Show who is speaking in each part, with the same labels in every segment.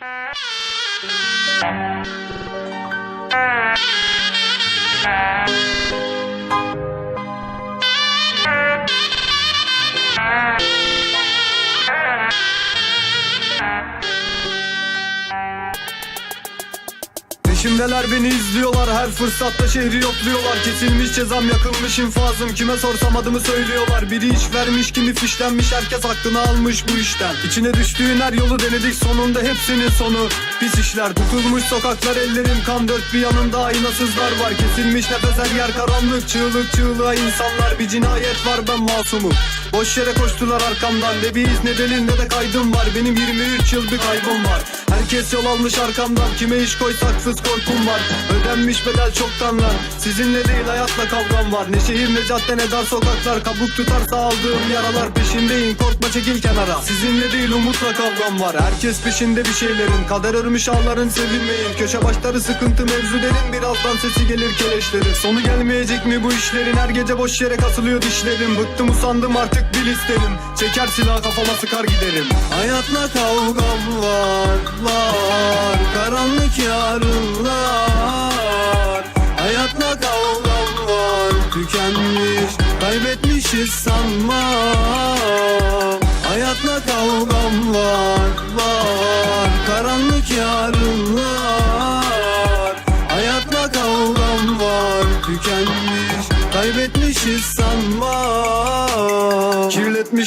Speaker 1: Ah! Peşimdeler beni izliyorlar her fırsatta şehri yokluyorlar. Kesilmiş cezam yakılmış infazım kime sorsam adımı söylüyorlar. Biri iş vermiş kimi fişlenmiş herkes hakkını almış bu işten. İçine düştüğün her yolu denedik sonunda hepsinin sonu Pis işler tutulmuş sokaklar ellerim kan dört bir yanında aynasızlar var Kesilmiş nefes her yer karanlık çığlık çığlığa. İnsanlar Bir cinayet var ben masumum. Boş yere koştular arkamdan Ne bir iz ne delil ne de kaydım var. Benim 23 yıl bir kaybım var. Herkes yol almış arkamdan Kime iş koysak fıs korkum var. Ödenmiş bedel çoktan lan Sizinle değil hayatla kavgam var. Ne şehir ne cadde ne dar sokaklar Kabuk tutarsa aldığım yaralar peşindeyim. Korkma çekil kenara Sizinle değil umutla kavgam var. Herkes peşinde bir şeylerin Kader örmüş ağların sevinmeyin Köşe başları sıkıntı mevzu derin Birazdan sesi gelir keleşlerin. Sonu gelmeyecek mi bu işlerin? Her gece boş yere kasılıyor dişlerim. Bıktım usandım artık bil isterim. Çeker silah kafama sıkar giderim. Hayatla kavgam var var. Karanlık yarınlar. Hayatla kavgam var. Tükenmiş kaybetmişiz sanma Karanlık yarınlar Hayatla kavgam var Tükenmiş kaybetmişiz sanma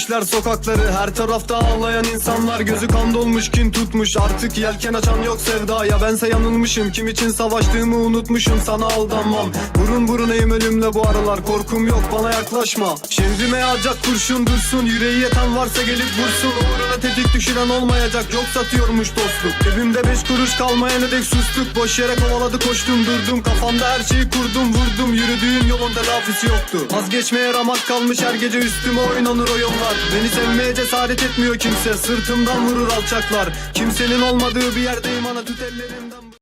Speaker 1: Kirletmişler sokakları her tarafta ağlayan insanlar. Gözü kan dolmuş kin tutmuş. Artık yelken açan yok sevdaya. Bense yanılmışım kim için savaştığımı unutmuşum. Sana aldanmam. Burun burunayım ölümle bu aralar. Korkum yok bana yaklaşma. Şehrime yağacak kurşun dursun. Yüreği yeten varsa gelip vursun. Uğruna tetik düşüren olmayacak. Yok satıyormuş dostluk. Evimde beş kuruş kalmayana dek sustuk. Boş yere kovaladı koştum durdum. Kafamda her şeyi kurdum vurdum. Yürüdüğüm yolun telafisi yoktu. Vazgeçmeye ramak kalmış her gece üstüme oynanır o yollar Beni sevmeye cesaret etmiyor kimse. Sırtımdan vurur alçaklar. Kimsenin olmadığı bir yerdeyim. Ana tut ellerimden